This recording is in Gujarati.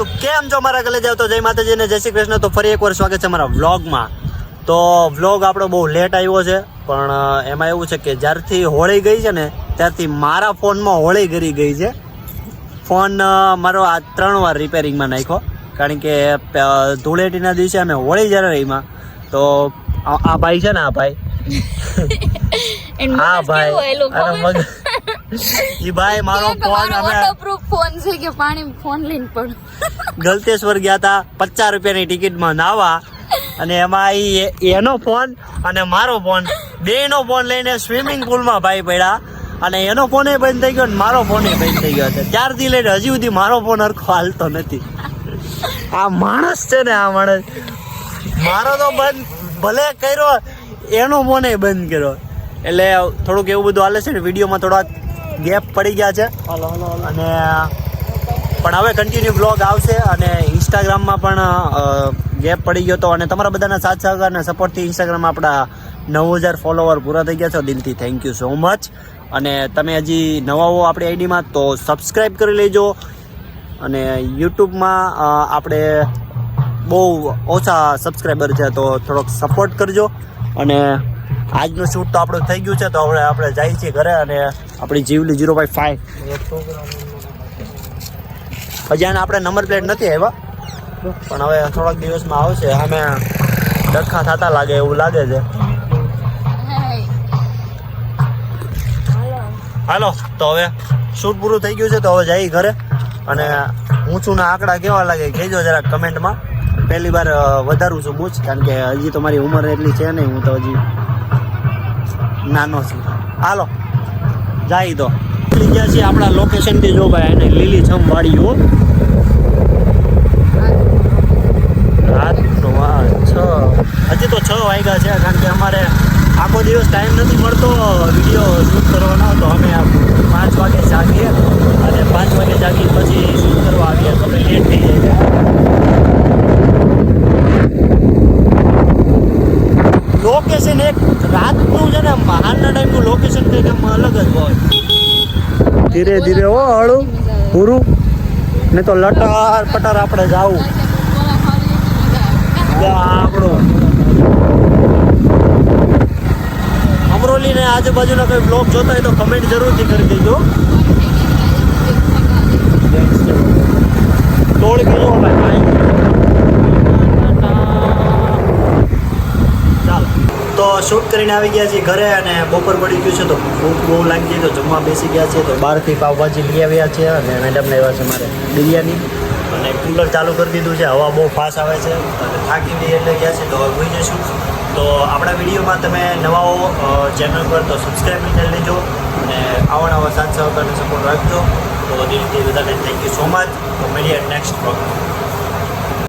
તો કેમ છો મારા ગલે જાવ તો જય માતાજી ને જય શ્રી કૃષ્ણ. તો ફરી એકવાર સ્વાગત છે મારા વ્લોગમાં. તો વ્લોગ આપણો બહુ લેટ આવ્યો છે પણ એમાં એવું છે કે જ્યારથી હોળી ગઈ છે ને ત્યારથી મારા ફોનમાં હોળી ગરી ગઈ છે. ફોન મારો આ ત્રણ વાર રિપેરિંગમાં નાખ્યો કારણ કે ધૂળેટીના દિવસે અમે હોળી જ્યારે રહીમાં તો આ ભાઈ છે ને આ ભાઈ. હા ભાઈ એ અરે મગ ઈ ભાઈ મારો ફોન અમે ફોન છે કે પાણી ફોન લઈને પણ ગલતેશ્વર ગયા હતા પચાસ રૂપિયાની ટિકિટમાં નાવા. અને એમાં એનો ફોન અને મારો ફોન. બેનો ફોન લઈને સ્વિમિંગ પુલમાં ભાઈ પડ્યા. અને એનો ફોન એ બંધ થઈ ગયો અને મારો ફોન એ બંધ થઈ ગયો છે. ત્યારથી લઈને હજી સુધી મારો ફોન હરખો હાલતો નથી. આ માણસ છે ને, આ માણસ. મારો તો બંધ, ભલે કર્યો, એનો ફોન એ બંધ કર્યો. એટલે થોડુંક એવું બધું હાલે છે ને, વિડીયોમાં થોડાક ગેપ પડી ગયા છે. અને પણ હવે કન્ટિન્યુ બ્લોગ આવશે અને ઇન્સ્ટાગ્રામમાં પણ ગેપ પડી ગયો હતો અને તમારા બધાના સાથ સહકાર અને સપોર્ટથી ઇન્સ્ટાગ્રામ આપણા નવ હજાર ફોલોવર પૂરા થઈ ગયા છે. દિલથી થેન્ક યુ સો મચ અને તમે હજી નવા હો આપણી આઈડીમાં તો સબસ્ક્રાઈબ કરી લેજો. અને યુટ્યુબમાં આપણે બહુ ઓછા સબસ્ક્રાઈબર છે તો થોડોક સપોર્ટ કરજો. અને આજનું શૂટ તો આપણું થઈ ગયું છે, તો હવે આપણે જઈએ છીએ ઘરે અને આપણી જીવલી જીરો બાય ફાઈવ હજી આને આપણે નંબર પ્લેટ નથી આવ્યા, પણ હવે થોડાક દિવસમાં આવશે અમે ડખા થતા લાગે એવું લાગે છે. હાલો, તો હવે શૂટ પૂરું થઈ ગયું છે, તો હવે જઈએ ઘરે અને ઊંચુંના આંકડા કેવા લાગે કહેજો જરા કમેન્ટમાં પહેલી વાર વધારું છું બુજ, કારણ કે હજી તો મારી ઉંમર એટલી છે નહીં, હું તો હજી નાનો છું. હાલો, જાય તો. નીકળી ગયા છીએ આપણા લોકેશનથી જો ભાઈ એને લીલી છમ વાળીઓ રાતનો આ છ. હજી તો છ વાગ્યા છે, કારણ કે અમારે આખો દિવસ ટાઈમ નથી મળતો. વીડિયો શૂટ કરવાનો તો અમે આ પાંચ વાગે જાગીએ અને પાંચ વાગે જાગી પછી શૂટ કરવા આવીએ તો અમે લેટ થઈ જાય લોકેશન એક રાતનું છે ને બહારના ટાઈમનું લોકેશન કંઈક આમ અલગ જ હોય. ધીરે ધીરે હો હળું. પૂરું. ને તો લટાર પટાર આપણે જાવું. આપણું. અમરોલી ને આજુબાજુના કોઈ બ્લોગ જોતા હોય તો કમેન્ટ જરૂરથી કરી દેજો. તોડ કિલો જો ભાઈ ચાલો તો શૂટ કરીને આવી ગયા છીએ ઘરે અને બપોર પડી ગયું છે તો ભૂખ બહુ લાગી ગઈ તો જમવા બેસી ગયા છે તો બહારથી પાવભાજી લઈ આવ્યા છે અને મેડમ લેવા છે મારે બિરયાની. અને કુલર ચાલુ કરી દીધું છે, હવા બહુ ફાસ્ટ આવે છે. અને થાકી બી એટલે ગયા છે તો હવે ભૂઈ જશું તો આપણા વિડીયોમાં તમે નવા ચેનલ પર તો સબસ્ક્રાઈબ કરી લેજો અને આવા નવા સાથ સપોર્ટ રાખજો. તો દિલથી બધાને થેન્ક યુ સો મચ તો મળીએ નેક્સ્ટ પ્રોગ્રામ